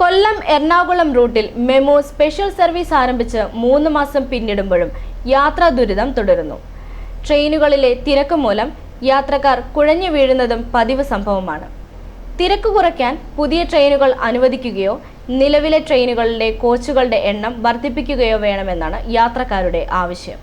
കൊല്ലം എറണാകുളം റൂട്ടിൽ MEMU special service ആരംഭിച്ച് മൂന്ന് മാസം പിന്നിടുമ്പോഴും യാത്രാ ദുരിതം തുടരുന്നു. ട്രെയിനുകളിലെ തിരക്ക് മൂലം യാത്രക്കാർ കുഴഞ്ഞു വീഴുന്നതും പതിവ് സംഭവമാണ്. തിരക്ക് കുറയ്ക്കാൻ പുതിയ ട്രെയിനുകൾ അനുവദിക്കുകയോ നിലവിലെ ട്രെയിനുകളിലെ കോച്ചുകളുടെ എണ്ണം വർദ്ധിപ്പിക്കുകയോ വേണമെന്നാണ് യാത്രക്കാരുടെ ആവശ്യം.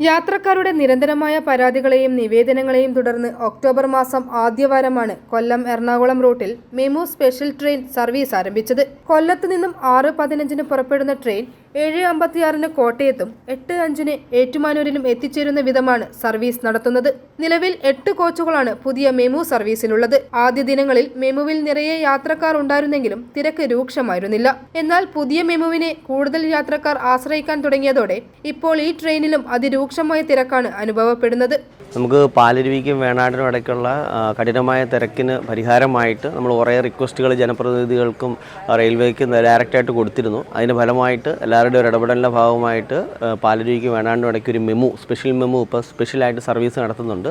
യാത്രക്കാരുടെ നിരന്തരമായ പരാതികളെയും നിവേദനങ്ങളെയും തുടർന്ന് ഒക്ടോബർ മാസം ആദ്യവാരമാണ് കൊല്ലം എറണാകുളം റൂട്ടിൽ മെമു സ്പെഷ്യൽ ട്രെയിൻ സർവീസ് ആരംഭിച്ചത്. കൊല്ലത്തു നിന്നും ആറ് പതിനഞ്ചിന് പുറപ്പെടുന്ന ട്രെയിൻ ഏഴ് അമ്പത്തിയാറിന് കോട്ടയത്തും എട്ട് അഞ്ചിന് ഏറ്റുമാനൂരിലും എത്തിച്ചേരുന്ന വിധമാണ് സർവീസ് നടത്തുന്നത്. നിലവിൽ എട്ട് കോച്ചുകളാണ് പുതിയ മെമു സർവീസിലുള്ളത്. ആദ്യ ദിനങ്ങളിൽ മെമുവിൽ നിറയെ യാത്രക്കാർ ഉണ്ടായിരുന്നെങ്കിലും തിരക്ക് രൂക്ഷമായിരുന്നില്ല. എന്നാൽ പുതിയ മെമുവിനെ കൂടുതൽ യാത്രക്കാർ ആശ്രയിക്കാൻ തുടങ്ങിയതോടെ ഇപ്പോൾ ഈ ട്രെയിനിലും അതിരൂക്ഷമായ തിരക്കാണ് അനുഭവപ്പെടുന്നത്. നമുക്ക് പാലരുവിക്കും വേണാടിനും ഇടയ്ക്കുള്ള കഠിനമായ തിരക്കിന് പരിഹാരമായിട്ട് നമ്മൾ കുറേ റിക്വസ്റ്റുകൾ ജനപ്രതിനിധികൾക്കും റെയിൽവേക്കും ഡയറക്റ്റായിട്ട് കൊടുത്തിരുന്നു. അതിന്റെ ഫലമായിട്ട് എല്ലാവരുടെയും ഒരു ഇടപെടലിന്റെ ഭാഗമായിട്ട് പാലരുവിക്ക് വേണാണ്ടും ഇടയ്ക്ക് ഒരു മെമു സ്പെഷ്യൽ മെമു ഇപ്പോൾ സ്പെഷ്യലായിട്ട് സർവീസ് നടത്തുന്നുണ്ട്.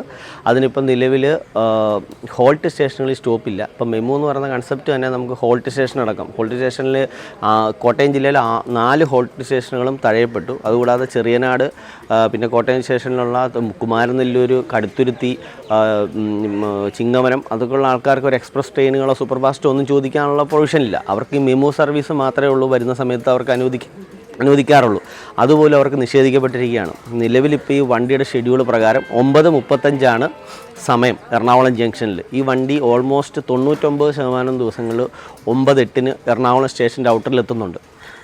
അതിനിപ്പം നിലവിൽ ഹോൾട്ട് സ്റ്റേഷനുകളിൽ സ്റ്റോപ്പില്ല ഇപ്പം മെമു എന്ന് പറയുന്ന കൺസെപ്റ്റ് തന്നെ നമുക്ക് ഹോൾട്ട് സ്റ്റേഷൻ അടക്കം. ഹോൾട്ട് സ്റ്റേഷനിൽ കോട്ടയം ജില്ലയിൽ നാല് ഹോൾട്ട് സ്റ്റേഷനുകളും തഴയപ്പെട്ടു. അതുകൂടാതെ ചെറിയനാട് പിന്നെ കോട്ടയം സ്റ്റേഷനിലുള്ള കുമാരനെല്ലൂർ കടുത്തുരുത്തി ചിങ്ങമനം അതൊക്കെയുള്ള ആൾക്കാർക്ക് ഒരു എക്സ്പ്രസ് ട്രെയിനുകളോ സൂപ്പർ ഫാസ്റ്റോ ഒന്നും ചോദിക്കാനുള്ള പ്രൊവിഷൻ ഇല്ല. അവർക്ക് ഈ മെമു സർവീസ് മാത്രമേ ഉള്ളൂ വരുന്ന സമയത്ത് അവർക്ക് അനുവദിക്കും അനുവദിക്കാറുള്ളൂ. അതുപോലെ അവർക്ക് നിഷേധിക്കപ്പെട്ടിരിക്കുകയാണ്. നിലവിലിപ്പോൾ ഈ വണ്ടിയുടെ ഷെഡ്യൂൾ പ്രകാരം ഒമ്പത് മുപ്പത്തഞ്ചാണ് സമയം എറണാകുളം ജംഗ്ഷനിൽ ഈ വണ്ടി ഓൾമോസ്റ്റ് തൊണ്ണൂറ്റൊമ്പത് ശതമാനം ദിവസങ്ങളിൽ ഒമ്പത് എട്ടിന് എറണാകുളം സ്റ്റേഷന്റെ ഔട്ടറിൽ എത്തുന്നുണ്ട്.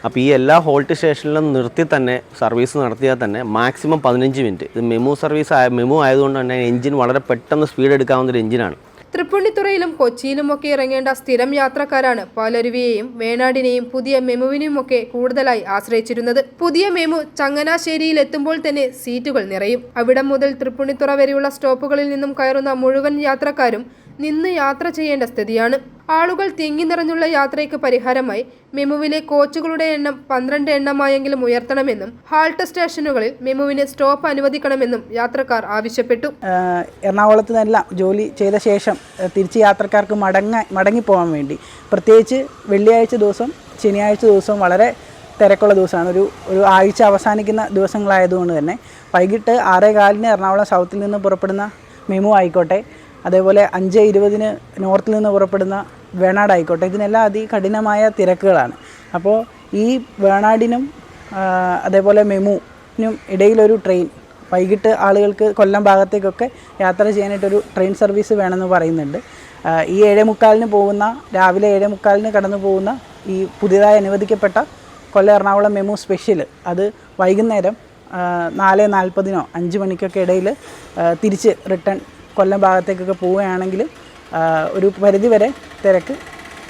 അപ്പോൾ ഈ എല്ലാ ഹോൾട്ട് സ്റ്റേഷനിലും നിർത്തി തന്നെ സർവീസ് നടത്തിയാൽ തന്നെ മാക്സിമം പതിനഞ്ച് മിനിറ്റ് ഇത് മെമു സർവീസ് ആയ മെമു ആയതുകൊണ്ട് തന്നെ എഞ്ചിൻ വളരെ പെട്ടെന്ന് സ്പീഡ് എടുക്കാവുന്ന ഒരു എഞ്ചിനാണ് തൃപ്പുണിത്തുറയിലും കൊച്ചിയിലുമൊക്കെ ഇറങ്ങേണ്ട സ്ഥിരം യാത്രക്കാരാണ് പാലരുവിയെയും വേണാടിനെയും പുതിയ മെമുവിനുമൊക്കെ കൂടുതലായി ആശ്രയിച്ചിരുന്നത്. പുതിയ മെമു ചങ്ങനാശ്ശേരിയിൽ എത്തുമ്പോൾ തന്നെ സീറ്റുകൾ നിറയും. അവിടം മുതൽ തൃപ്പുണിത്തുറ വരെയുള്ള സ്റ്റോപ്പുകളിൽ നിന്നും കയറുന്ന മുഴുവൻ യാത്രക്കാരും നിന്ന് യാത്ര ചെയ്യേണ്ട സ്ഥിതിയാണ്. ആളുകൾ തിങ്ങി നിറഞ്ഞുള്ള യാത്രയ്ക്ക് പരിഹാരമായി മെമുവിലെ കോച്ചുകളുടെ എണ്ണം പന്ത്രണ്ട് എണ്ണമായെങ്കിലും ഉയർത്തണമെന്നും ഹാൾട്ട് സ്റ്റേഷനുകളിൽ മെമുവിന് സ്റ്റോപ്പ് അനുവദിക്കണമെന്നും യാത്രക്കാർ ആവശ്യപ്പെട്ടു. എറണാകുളത്ത് നിന്നെല്ലാം ജോലി ചെയ്ത ശേഷം തിരിച്ച് യാത്രക്കാർക്ക് മടങ്ങ മടങ്ങിപ്പോകാൻ വേണ്ടി. പ്രത്യേകിച്ച് വെള്ളിയാഴ്ച ദിവസം ശനിയാഴ്ച ദിവസവും വളരെ തിരക്കുള്ള ദിവസമാണ്. ഒരു ഒരു ആഴ്ച അവസാനിക്കുന്ന ദിവസങ്ങളായതുകൊണ്ട് തന്നെ വൈകിട്ട് ആറേ കാലിന് എറണാകുളം സൗത്തിൽ നിന്ന് പുറപ്പെടുന്ന മെമു ആയിക്കോട്ടെ. അതേപോലെ അഞ്ച് ഇരുപതിന് നോർത്തിൽ നിന്ന് പുറപ്പെടുന്ന വേണാട് ആയിക്കോട്ടെ ഇതിനെല്ലാം അതികഠിനമായ തിരക്കുകളാണ്. അപ്പോൾ ഈ വേണാടിനും അതേപോലെ മെമുവിനും ഇടയിലൊരു ട്രെയിൻ വൈകിട്ട് ആളുകൾക്ക് കൊല്ലം ഭാഗത്തേക്കൊക്കെ യാത്ര ചെയ്യാനായിട്ടൊരു ട്രെയിൻ സർവീസ് വേണമെന്ന് പറയുന്നുണ്ട്. ഈ ഏഴേ മുക്കാലിന് പോകുന്ന രാവിലെ ഏഴേ മുക്കാലിന് കടന്നു പോകുന്ന ഈ പുതിയതായി അനുവദിക്കപ്പെട്ട കൊല്ലം എറണാകുളം മെമു സ്പെഷ്യൽ അത് വൈകുന്നേരം നാല് നാൽപ്പതിനോ അഞ്ച് മണിക്കൊക്കെ ഇടയിൽ തിരിച്ച് റിട്ടേൺ കൊല്ലം ഭാഗത്തേക്കൊക്കെ പോവുകയാണെങ്കിൽ ഒരു പരിധിവരെ തിരക്ക്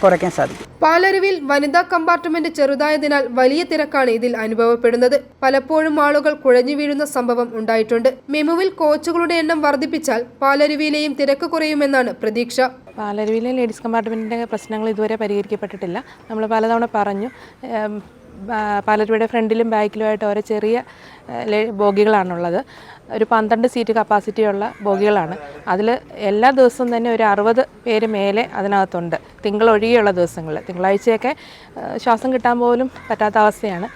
കുറയ്ക്കാൻ സാധിക്കും. പാലരുവിൽ വനിതാ കമ്പാർട്ട്മെന്റ് ചെറുതായതിനാൽ വലിയ തിരക്കാണ് ഇതിൽ അനുഭവപ്പെടുന്നത്. പലപ്പോഴും ആളുകൾ കുഴഞ്ഞു വീഴുന്ന സംഭവം ഉണ്ടായിട്ടുണ്ട്. മെമുവിൽ കോച്ചുകളുടെ എണ്ണം വർദ്ധിപ്പിച്ചാൽ പാലരുവിയിലെയും തിരക്ക് കുറയുമെന്നാണ് പ്രതീക്ഷ. പാലരുവിയിലെ ലേഡീസ് കമ്പാർട്ട്മെന്റിന്റെ പ്രശ്നങ്ങൾ ഇതുവരെ പരിഹരിക്കപ്പെട്ടിട്ടില്ല. നമ്മൾ പലതവണ പറഞ്ഞു പാലരുവിയുടെ ഫ്രണ്ടിലും ബാക്കിലുമായിട്ട് ഓരോ ചെറിയ ബോഗികളാണുള്ളത്. ഒരു പന്ത്രണ്ട് സീറ്റ് കപ്പാസിറ്റിയുള്ള ബോഗികളാണ്. അതിൽ എല്ലാ ദിവസവും തന്നെ ഒരു അറുപത് പേര് മേലെ അതിനകത്തുണ്ട്. തിങ്കൾ ഒഴികെയുള്ള ദിവസങ്ങളിൽ തിങ്കളാഴ്ചയൊക്കെ ശ്വാസം കിട്ടാൻ പോലും പറ്റാത്ത അവസ്ഥയാണ്.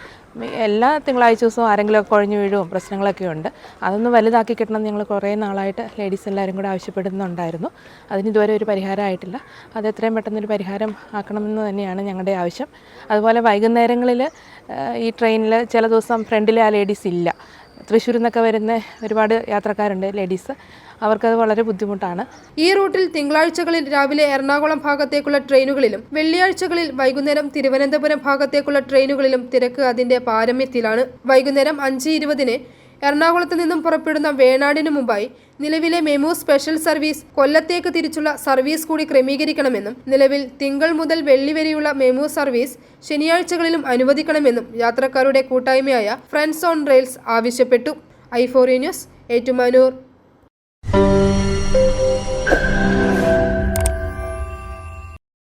എല്ലാ തിങ്കളാഴ്ച ദിവസവും ആരെങ്കിലുമൊക്കെ കുഴഞ്ഞു വീഴും പ്രശ്നങ്ങളൊക്കെ ഉണ്ട്. അതൊന്ന് വലുതാക്കി കിട്ടണം ഞങ്ങൾ കുറേ നാളായിട്ട് ലേഡീസ് എല്ലാവരും കൂടെ ആവശ്യപ്പെടുന്നുണ്ടായിരുന്നു. അതിന് ഇതുവരെ ഒരു പരിഹാരമായിട്ടില്ല. അത് എത്രയും പെട്ടെന്നൊരു പരിഹാരം ആക്കണമെന്ന് തന്നെയാണ് ഞങ്ങളുടെ ആവശ്യം. അതുപോലെ വൈകുന്നേരങ്ങളിൽ ഈ ട്രെയിനിൽ ചില ദിവസം ഫ്രണ്ടിൽ ആ ലേഡീസ് ഇല്ല. തൃശ്ശൂരിൽ നിന്നൊക്കെ വരുന്ന ഒരുപാട് യാത്രക്കാരുണ്ട് ലേഡീസ് അവർക്കത് വളരെ ബുദ്ധിമുട്ടാണ്. ഈ റൂട്ടിൽ തിങ്കളാഴ്ചകളിൽ രാവിലെ എറണാകുളം ഭാഗത്തേക്കുള്ള ട്രെയിനുകളിലും വെള്ളിയാഴ്ചകളിൽ വൈകുന്നേരം തിരുവനന്തപുരം ഭാഗത്തേക്കുള്ള ട്രെയിനുകളിലും തിരക്ക് അതിന്റെ പാരമ്യത്തിലാണ്. വൈകുന്നേരം അഞ്ച് ഇരുപതിന് എറണാകുളത്ത് നിന്നും പുറപ്പെടുന്ന വേണാടിനു മുമ്പായി നിലവിലെ മെമു സ്പെഷ്യൽ സർവീസ് കൊല്ലത്തേക്ക് തിരിച്ചുള്ള സർവീസ് കൂടി ക്രമീകരിക്കണമെന്നും നിലവിൽ തിങ്കൾ മുതൽ വെള്ളി വരെയുള്ള മെമു സർവീസ് ശനിയാഴ്ചകളിലും അനുവദിക്കണമെന്നും യാത്രക്കാരുടെ കൂട്ടായ്മയായ ഫ്രണ്ട്സ് ഓൺ റെയിൽസ് ആവശ്യപ്പെട്ടു. ഐ ഐഫോറി ന്യൂസ് ഏറ്റുമാനൂർ.